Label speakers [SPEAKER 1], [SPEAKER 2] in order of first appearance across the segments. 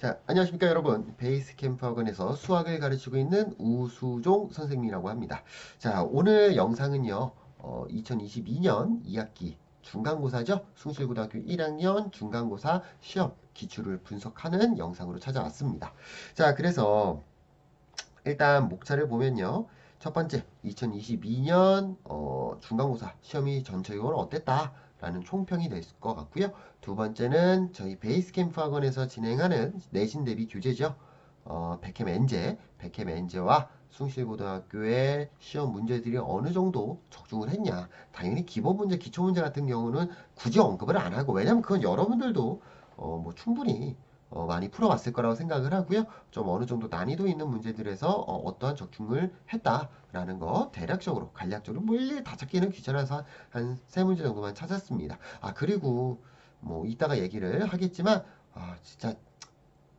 [SPEAKER 1] 자, 안녕하십니까 여러분. 베이스캠프 학원에서 수학을 가르치고 있는 우수종 선생님이라고 합니다. 자, 오늘 영상은요. 어, 2022년 2학기 중간고사죠. 숭실고등학교 1학년 중간고사 시험 기출을 분석하는 영상으로 찾아왔습니다. 자, 그래서 일단 목차를 보면요. 첫 번째, 2022년 어, 중간고사 시험이 전체적으로 어땠다? 라는 총평이 될 것 같고요. 두 번째는 저희 베이스캠프 학원에서 진행하는 내신 대비 교재죠. 어, 백캠 엔제, 백캠 엔제와 숭실고등학교의 시험 문제들이 어느 정도 적중을 했냐. 당연히 기본 문제, 기초 문제 같은 경우는 굳이 언급을 안 하고, 왜냐면 그건 여러분들도 어, 뭐 충분히 어, 많이 풀어왔을 거라고 생각을 하고요. 좀 어느 정도 난이도 있는 문제들에서 어, 떠한 적중을 했다라는 거 대략적으로 간략적으로 뭐 일일이 다 찾기는 귀찮아서 한 세 문제 정도만 찾았습니다. 아 그리고 뭐 이따가 얘기를 하겠지만 아 진짜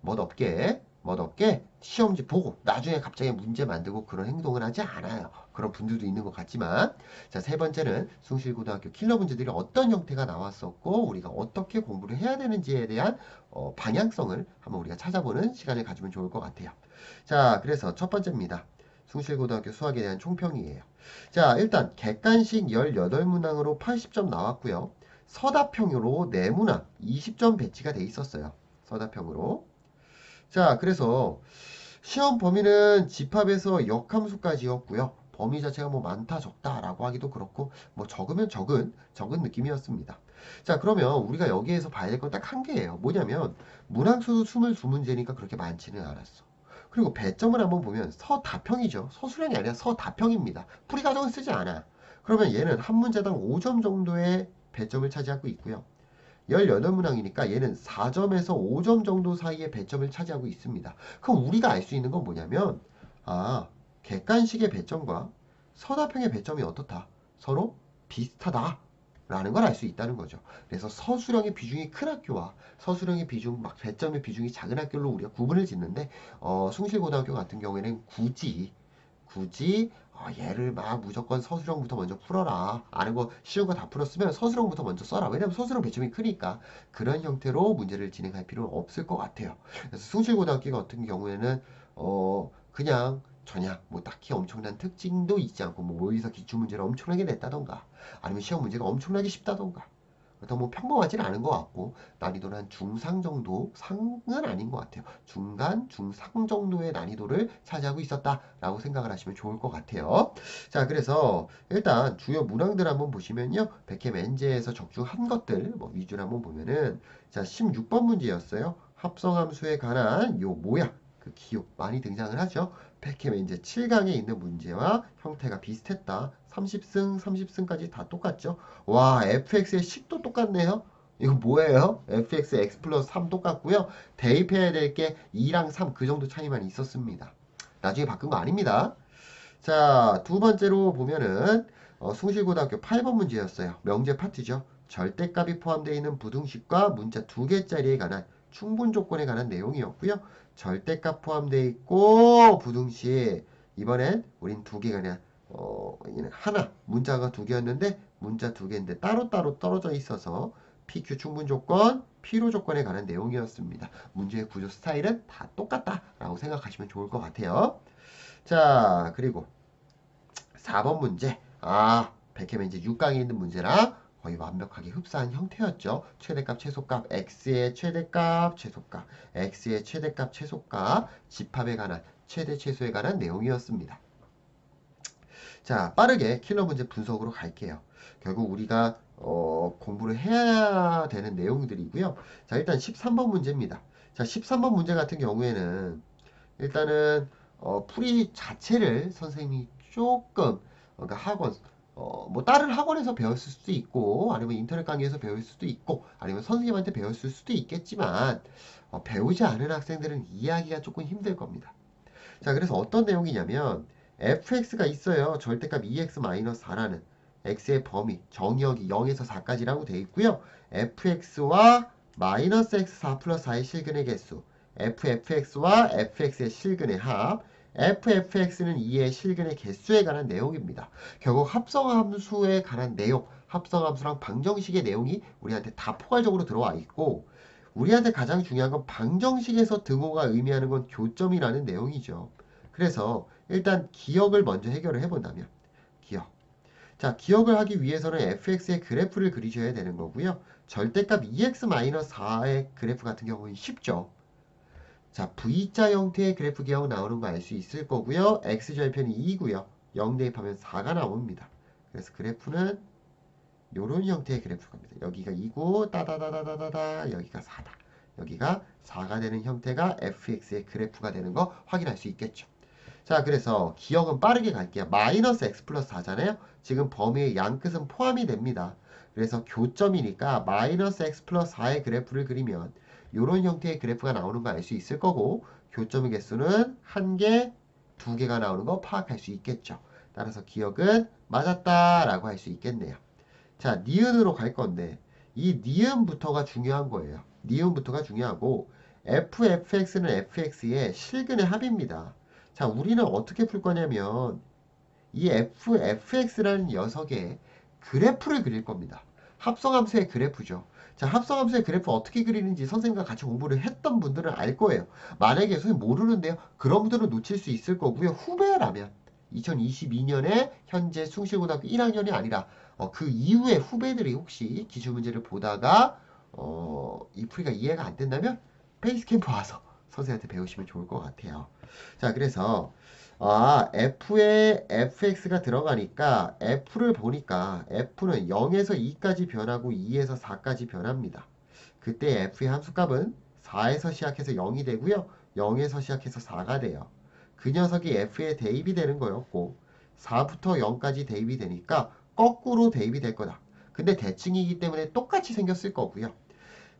[SPEAKER 1] 멋없게 멋없게 시험지 보고 나중에 갑자기 문제 만들고 그런 행동을 하지 않아요. 그런 분들도 있는 것 같지만 자 세 번째는 숭실고등학교 킬러 문제들이 어떤 형태가 나왔었고 우리가 어떻게 공부를 해야 되는지에 대한 어, 방향성을 한번 우리가 찾아보는 시간을 가지면 좋을 것 같아요. 자 그래서 첫 번째입니다. 숭실고등학교 수학에 대한 총평이에요. 자 일단 객관식 18문항으로 80점 나왔고요. 서다평으로 4문항 20점 배치가 돼 있었어요. 서다평으로 자, 그래서 시험 범위는 집합에서 역함수까지였고요. 범위 자체가 뭐 많다 적다라고 하기도 그렇고 뭐 적으면 적은 적은 느낌이었습니다. 자 그러면 우리가 여기에서 봐야 될 건 딱 한 개예요. 뭐냐면 문항수 22문제니까 그렇게 많지는 않았어. 그리고 배점을 한번 보면 서다평이죠. 서술형이 아니라 서다평입니다. 풀이 과정을 쓰지 않아. 그러면 얘는 한 문제당 5점 정도의 배점을 차지하고 있고요. 18문항이니까 얘는 4점에서 5점 정도 사이의 배점을 차지하고 있습니다. 그럼 우리가 알 수 있는 건 뭐냐면 아 객관식의 배점과 서다평의 배점이 어떻다? 서로 비슷하다. 라는 걸 알 수 있다는 거죠. 그래서 서술형의 비중이 큰 학교와 서술형의 비중, 막 배점의 비중이 작은 학교로 우리가 구분을 짓는데 어, 숭실고등학교 같은 경우에는 굳이 굳이 어, 얘를 막 무조건 서술형부터 먼저 풀어라. 아는 거 쉬운 거 다 풀었으면 서술형부터 먼저 써라. 왜냐면 서술형 배점이 크니까 그런 형태로 문제를 진행할 필요는 없을 것 같아요. 그래서 숭실고등학교 같은 경우에는 어 그냥 전혀 뭐 딱히 엄청난 특징도 있지 않고 뭐 모의사 기출 문제를 엄청나게 냈다던가 아니면 시험 문제가 엄청나게 쉽다던가 그렇다고 뭐 평범하지는 않은 것 같고 난이도는 한 중상 정도 상은 아닌 것 같아요. 중간, 중상 정도의 난이도를 차지하고 있었다라고 생각을 하시면 좋을 것 같아요. 자, 그래서 일단 주요 문항들 한번 보시면요. 백캠 엔제에서 적중한 것들 뭐 위주로 한번 보면은 자, 16번 문제였어요. 합성함수에 관한 요 모양 그 기호 많이 등장을 하죠. 백캠의 이제 7강에 있는 문제와 형태가 비슷했다. 30승, 30승까지 다 똑같죠. 와, fx의 식도 똑같네요. 이거 뭐예요? fx x 플러스 3 똑같고요. 대입해야 될 게 2랑 3 그 정도 차이만 있었습니다. 나중에 바꾼 거 아닙니다. 자, 두 번째로 보면은 어, 숭실고등학교 8번 문제였어요. 명제 파트죠. 절대값이 포함되어 있는 부등식과 문자 두 개짜리에 관한 충분 조건에 관한 내용이었고요. 절대값 포함되어 있고 부등식 이번엔 우린 두 개가 아니라 어, 하나 문자가 두 개였는데 문자 두 개인데 따로따로 떨어져 있어서 PQ 충분 조건, 필요 조건에 관한 내용이었습니다. 문제의 구조 스타일은 다 똑같다라고 생각하시면 좋을 것 같아요. 자, 그리고 4번 문제. 아, 백혜면 이제 6강에 있는 문제라 거의 완벽하게 흡사한 형태였죠. 최대값, 최소값, x의 최대값, 최소값, x의 최대값, 최소값, 집합에 관한 최대, 최소에 관한 내용이었습니다. 자, 빠르게 킬러 문제 분석으로 갈게요. 결국 우리가 어, 공부를 해야 되는 내용들이고요. 자, 일단 13번 문제입니다. 자, 13번 문제 같은 경우에는 일단은 어, 풀이 자체를 선생님이 조금 그러니까 학원 어, 뭐 다른 학원에서 배웠을 수도 있고 아니면 인터넷 강의에서 배울 수도 있고 아니면 선생님한테 배웠을 수도 있겠지만 어, 배우지 않은 학생들은 이해하기가 조금 힘들 겁니다. 자 그래서 어떤 내용이냐면 fx가 있어요. 절대값 2x-4라는 x의 범위 정의역이 0에서 4까지라고 되어 있고요. fx와 마이너스 x4 플러스 4의 실근의 개수 ffx와 fx의 실근의 합 ffx는 2의 실근의 개수에 관한 내용입니다. 결국 합성함수에 관한 내용, 합성함수랑 방정식의 내용이 우리한테 다 포괄적으로 들어와 있고 우리한테 가장 중요한 건 방정식에서 등호가 의미하는 건 교점이라는 내용이죠. 그래서 일단 기억을 먼저 해결을 해본다면 기억. 자, 기억을 하기 위해서는 fx의 그래프를 그리셔야 되는 거고요. 절대값 2x-4의 그래프 같은 경우는 쉽죠. 자, V자 형태의 그래프 기억 나오는 거 알 수 있을 거고요. x절편이 2고요. 0 대입하면 4가 나옵니다. 그래서 그래프는 요런 형태의 그래프 겁니다. 여기가 2고 따다다다다다다 여기가 4다. 여기가 4가 되는 형태가 fx의 그래프가 되는 거 확인할 수 있겠죠. 자, 그래서 기억은 빠르게 갈게요. 마이너스 x 플러스 4잖아요. 지금 범위의 양 끝은 포함이 됩니다. 그래서 교점이니까 마이너스 x 플러스 4의 그래프를 그리면 이런 형태의 그래프가 나오는 거 알 수 있을 거고 교점의 개수는 한 개, 두 개가 나오는 거 파악할 수 있겠죠. 따라서 기억은 맞았다라고 할 수 있겠네요. 자, 니은으로 갈 건데 이 니은부터가 중요한 거예요. 니은부터가 중요하고 fx는 fx의 실근의 합입니다. 자, 우리는 어떻게 풀 거냐면 이 f, fx라는 녀석의 그래프를 그릴 겁니다. 합성함수의 그래프죠. 자, 합성함수의 그래프 어떻게 그리는지 선생님과 같이 공부를 했던 분들은 알 거예요. 만약에 선생님 모르는데요. 그런 분들은 놓칠 수 있을 거고요. 후배라면 2022년에 현재 숭실고등학교 1학년이 아니라 어, 그 이후에 후배들이 혹시 기출문제를 보다가 어, 이 풀이가 이해가 안 된다면 베이스캠프 와서 선생님한테 배우시면 좋을 것 같아요. 자, 그래서 아, f에 fx가 들어가니까 f를 보니까 f는 0에서 2까지 변하고 2에서 4까지 변합니다. 그때 f의 함수값은 4에서 시작해서 0이 되고요. 0에서 시작해서 4가 돼요. 그 녀석이 f에 대입이 되는 거였고 4부터 0까지 대입이 되니까 거꾸로 대입이 될 거다. 근데 대칭이기 때문에 똑같이 생겼을 거고요.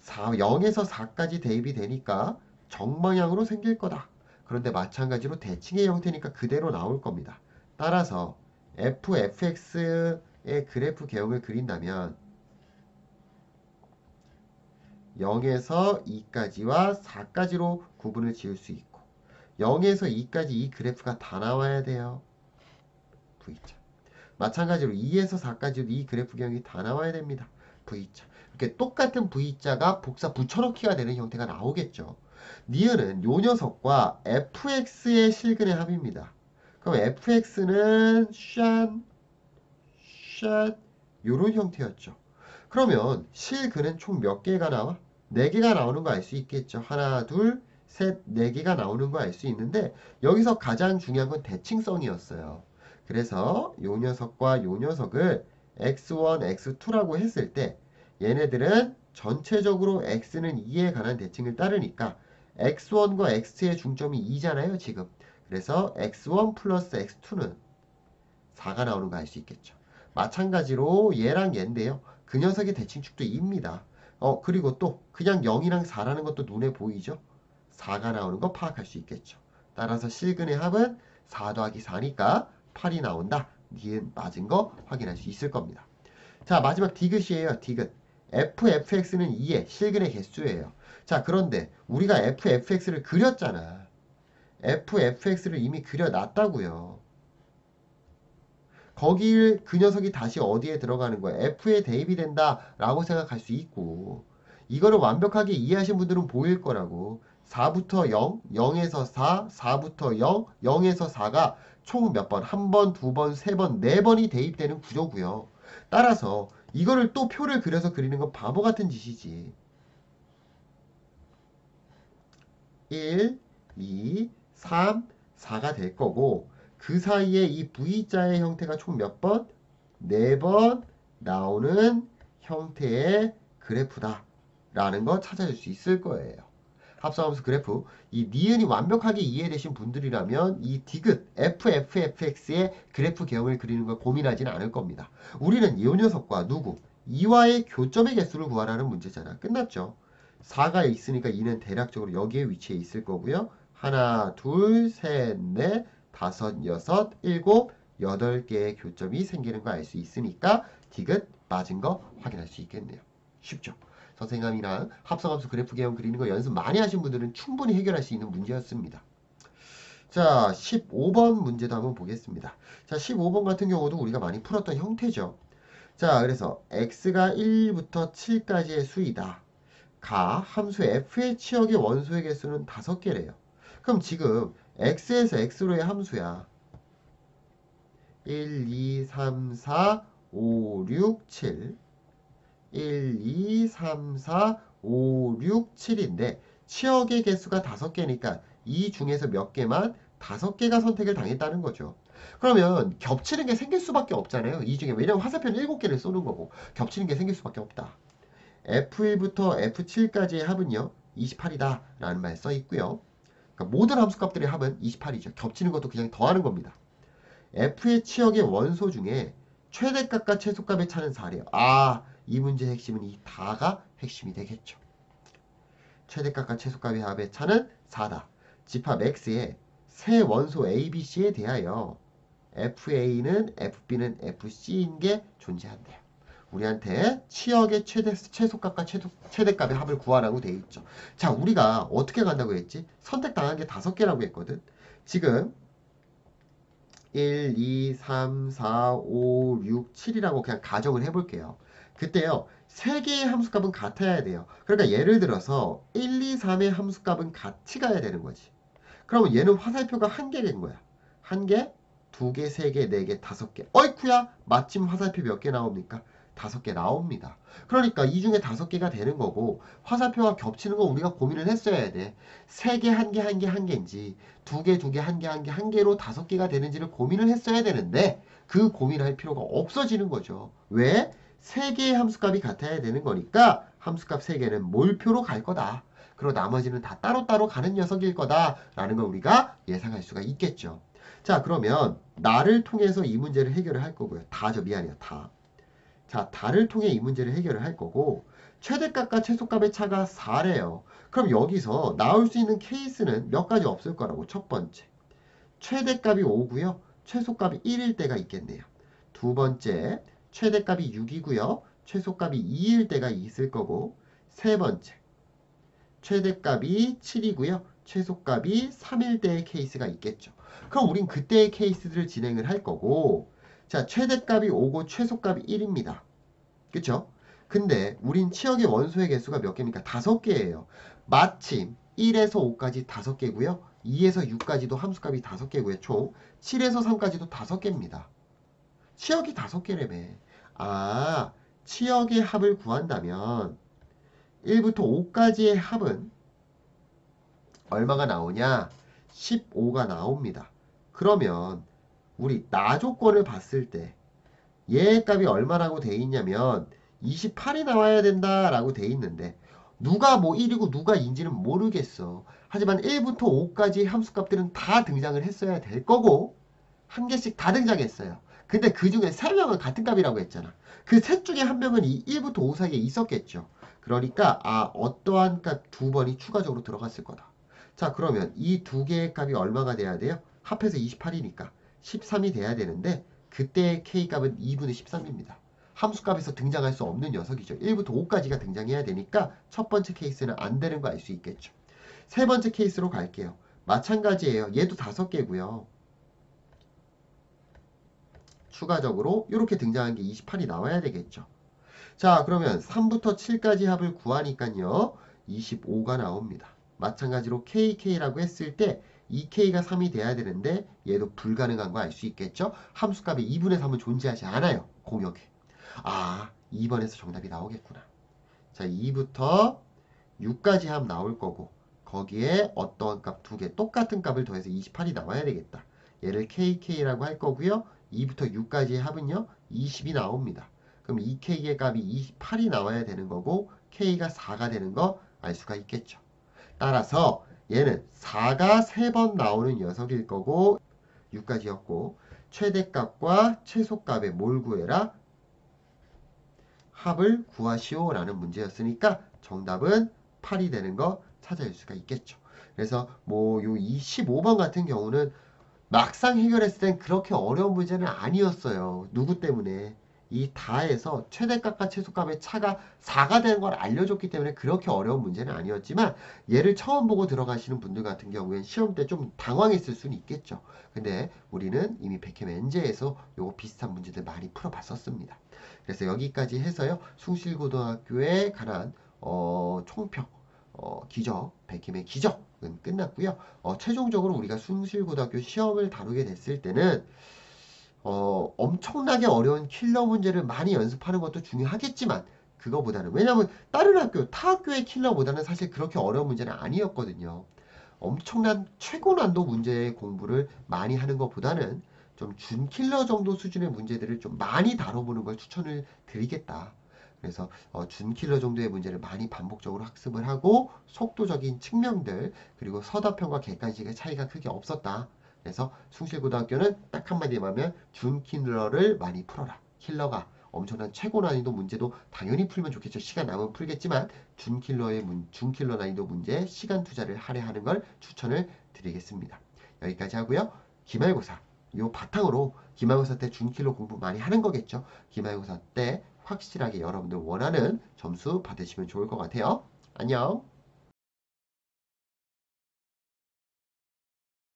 [SPEAKER 1] 4, 0에서 4까지 대입이 되니까 정방향으로 생길 거다. 그런데 마찬가지로 대칭의 형태니까 그대로 나올 겁니다. 따라서 fx의 그래프 개형을 그린다면 0에서 2까지와 4까지로 구분을 지을 수 있고 0에서 2까지 이 그래프가 다 나와야 돼요. V자. 마찬가지로 2에서 4까지도 이 그래프 개형이 다 나와야 됩니다. V자. 이렇게 똑같은 V자가 복사 붙여넣기가 되는 형태가 나오겠죠. 니은은 요 녀석과 fx의 실근의 합입니다. 그럼 fx는 샷, 샷 요런 형태였죠. 그러면 실근은 총 몇 개가 나와? 4개가 나오는 거 알 수 있겠죠. 하나, 둘, 셋, 네 개가 나오는 거 알 수 있는데 여기서 가장 중요한 건 대칭성이었어요. 그래서 요 녀석과 요 녀석을 x1, x2라고 했을 때 얘네들은 전체적으로 x는 2에 관한 대칭을 따르니까 x1과 x2의 중점이 2잖아요, 지금. 그래서 x1 플러스 x2는 4가 나오는 거 알 수 있겠죠. 마찬가지로 얘랑 얘인데요. 그 녀석의 대칭축도 2입니다. 어, 그리고 또 그냥 0이랑 4라는 것도 눈에 보이죠? 4가 나오는 거 파악할 수 있겠죠. 따라서 실근의 합은 4 더하기 4니까 8이 나온다. 니은 맞은 거 확인할 수 있을 겁니다. 자, 마지막 디귿이에요. 디귿. Fx는 2의 실근의 개수예요. 자, 그런데 우리가 fx를 그렸잖아. fx를 이미 그려놨다고요. 거길 그 녀석이 다시 어디에 들어가는 거야? f에 대입이 된다 라고 생각할 수 있고 이거를 완벽하게 이해하신 분들은 보일 거라고 4부터 0, 0에서 4, 4부터 0, 0에서 4가 총 몇 번? 한 번, 두 번, 세 번, 네 번이 대입되는 구조고요. 따라서 이거를 또 표를 그려서 그리는 건 바보 같은 짓이지. 1, 2, 3, 4가 될 거고 그 사이에 이 V자의 형태가 총 몇 번? 4번 나오는 형태의 그래프다 라는 거 찾아줄 수 있을 거예요. 합성함수 그래프 이 니은이 완벽하게 이해되신 분들이라면 이 디귿 FFFX의 그래프 개형을 그리는 걸 고민하지는 않을 겁니다. 우리는 이 녀석과 누구? 2와의 교점의 개수를 구하라는 문제잖아. 끝났죠? 4가 있으니까 2는 대략적으로 여기에 위치해 있을 거고요. 하나, 둘, 셋, 넷, 다섯, 여섯, 일곱, 여덟 개의 교점이 생기는 거 알 수 있으니까 디귿 맞은 거 확인할 수 있겠네요. 쉽죠? 선생님이랑 합성함수 그래프 개형 그리는 거 연습 많이 하신 분들은 충분히 해결할 수 있는 문제였습니다. 자, 15번 문제도 한번 보겠습니다. 자, 15번 같은 경우도 우리가 많이 풀었던 형태죠. 자, 그래서 x가 1부터 7까지의 수이다. 가 함수 f의 치역의 원소의 개수는 다섯 개래요. 그럼 지금 x에서 x로의 함수야. 1, 2, 3, 4, 5, 6, 7 1, 2, 3, 4, 5, 6, 7인데 치역의 개수가 다섯 개니까 이 중에서 몇 개만 다섯 개가 선택을 당했다는 거죠. 그러면 겹치는 게 생길 수밖에 없잖아요. 이 중에 왜냐면 화살표는 일곱 개를 쏘는 거고 겹치는 게 생길 수밖에 없다. F1부터 F7까지의 합은요 28이다 라는 말 써 있고요. 그러니까 모든 함수값들의 합은 28이죠. 겹치는 것도 그냥 더하는 겁니다. F의 치역의 원소 중에 최대값과 최소값의 차는 4래요. 아, 이 문제의 핵심은 이 다가 핵심이 되겠죠. 최대값과 최소값의 합의 차는 4다. 집합 X의 세 원소 A, B, C에 대하여 FA는 FB는 FC인 게 존재한대요. 우리한테 치역의 최대, 최소값과 최소, 최대값의 합을 구하라고 돼 있죠. 자, 우리가 어떻게 간다고 했지? 선택당한 게 다섯 개라고 했거든. 지금 1, 2, 3, 4, 5, 6, 7이라고 그냥 가정을 해볼게요. 그때요. 세 개의 함수값은 같아야 돼요. 그러니까 예를 들어서 1, 2, 3의 함수값은 같이 가야 되는 거지. 그러면 얘는 화살표가 한 개인 거야. 한 개, 두 개, 세 개, 네 개, 다섯 개. 어이쿠야! 마침 화살표 몇 개 나옵니까? 다섯 개 나옵니다. 그러니까 이 중에 다섯 개가 되는 거고 화살표가 겹치는 거 우리가 고민을 했어야 돼. 세 개, 한 개, 한 개, 한 개인지 두 개, 두 개, 한 개, 한 개, 한 개로 다섯 개가 되는지를 고민을 했어야 되는데 그 고민할 필요가 없어지는 거죠. 왜? 세 개의 함수값이 같아야 되는 거니까 함수값 세 개는 몰표로 갈 거다. 그리고 나머지는 다 따로따로 가는 녀석일 거다라는 걸 우리가 예상할 수가 있겠죠. 자, 그러면 나를 통해서 이 문제를 해결을 할 거고요. 다죠, 미안해요, 다. 자, 다를 통해 이 문제를 해결을 할 거고 최대값과 최소값의 차가 4래요. 그럼 여기서 나올 수 있는 케이스는 몇 가지 없을 거라고. 첫 번째, 최대값이 5고요. 최소값이 1일 때가 있겠네요. 두 번째, 최대값이 6이고요. 최소값이 2일 때가 있을 거고 세 번째, 최대값이 7이고요. 최소값이 3일 때의 케이스가 있겠죠. 그럼 우린 그때의 케이스들을 진행을 할 거고 자, 최대값이 5고 최소값이 1입니다. 그쵸? 근데 우린 치역의 원소의 개수가 몇 개입니까? 다섯 개예요. 마침 1에서 5까지 다섯 개고요. 2에서 6까지도 함수값이 다섯 개고요. 총 7에서 3까지도 다섯 개입니다. 치역이 다섯 개라며. 아, 치역의 합을 구한다면 1부터 5까지의 합은 얼마가 나오냐? 15가 나옵니다. 그러면 우리 나 조건을 봤을 때 얘의 값이 얼마라고 돼 있냐면 28이 나와야 된다라고 돼 있는데 누가 뭐 1이고 누가 인지는 모르겠어. 하지만 1부터 5까지 함수값들은 다 등장을 했어야 될 거고 한 개씩 다 등장했어요. 근데 그 중에 3명은 같은 값이라고 했잖아. 그 셋 중에 한 명은 이 1부터 5 사이에 있었겠죠. 그러니까 아 어떠한 값 두 번이 추가적으로 들어갔을 거다. 자 그러면 이 두 개의 값이 얼마가 돼야 돼요? 합해서 28이니까 13이 돼야 되는데 그때의 k값은 2분의 13입니다. 함수값에서 등장할 수 없는 녀석이죠. 1부터 5까지가 등장해야 되니까 첫 번째 케이스는 안 되는 거 알 수 있겠죠. 세 번째 케이스로 갈게요. 마찬가지예요. 얘도 다섯 개고요. 추가적으로 이렇게 등장한 게 28이 나와야 되겠죠. 자 그러면 3부터 7까지 합을 구하니까요. 25가 나옵니다. 마찬가지로 KK라고 했을 때 2K가 3이 돼야 되는데 얘도 불가능한 거 알 수 있겠죠? 함수값이 2분의 3은 존재하지 않아요. 공역에. 아 2번에서 정답이 나오겠구나. 자 2부터 6까지 합 나올 거고 거기에 어떠한 값 두 개 똑같은 값을 더해서 28이 나와야 되겠다. 얘를 KK라고 할 거고요. 2부터 6까지의 합은요. 20이 나옵니다. 그럼 2K의 값이 28이 나와야 되는 거고 K가 4가 되는 거 알 수가 있겠죠. 따라서 얘는 4가 3번 나오는 녀석일 거고 6까지였고 최대값과 최소값의 뭘 구해라? 합을 구하시오 라는 문제였으니까 정답은 8이 되는 거 찾아낼 수가 있겠죠. 그래서 뭐 요 25번 같은 경우는 막상 해결했을 땐 그렇게 어려운 문제는 아니었어요. 누구 때문에? 이 다에서 최대값과 최소값의 차가 4가 되는 걸 알려줬기 때문에 그렇게 어려운 문제는 아니었지만 얘를 처음 보고 들어가시는 분들 같은 경우엔 시험 때 좀 당황했을 수는 있겠죠. 근데 우리는 이미 백캠 엔제에서 요거 비슷한 문제들 많이 풀어봤었습니다. 그래서 여기까지 해서요. 숭실고등학교에 관한 어, 총평, 어, 기적, 백힘의 기적은 끝났고요. 어, 최종적으로 우리가 숭실고등학교 시험을 다루게 됐을 때는 어, 엄청나게 어려운 킬러 문제를 많이 연습하는 것도 중요하겠지만 그거보다는 왜냐하면 다른 학교, 타 학교의 킬러보다는 사실 그렇게 어려운 문제는 아니었거든요. 엄청난 최고 난도 문제의 공부를 많이 하는 것보다는 좀 준킬러 정도 수준의 문제들을 좀 많이 다뤄보는 걸 추천을 드리겠다. 그래서 어, 준킬러 정도의 문제를 많이 반복적으로 학습을 하고 속도적인 측면들 그리고 서답형과 객관식의 차이가 크게 없었다. 그래서 숭실고등학교는 딱 한마디로 하면 준킬러를 많이 풀어라. 킬러가 엄청난 최고 난이도 문제도 당연히 풀면 좋겠죠. 시간 남으면 풀겠지만 준킬러의 문, 준킬러 난이도 문제 시간 투자를 할애하는 걸 추천을 드리겠습니다. 여기까지 하고요. 기말고사 요 바탕으로 기말고사 때 준킬러 공부 많이 하는 거겠죠. 기말고사 때 확실하게 여러분들 원하는 점수 받으시면 좋을 것 같아요. 안녕.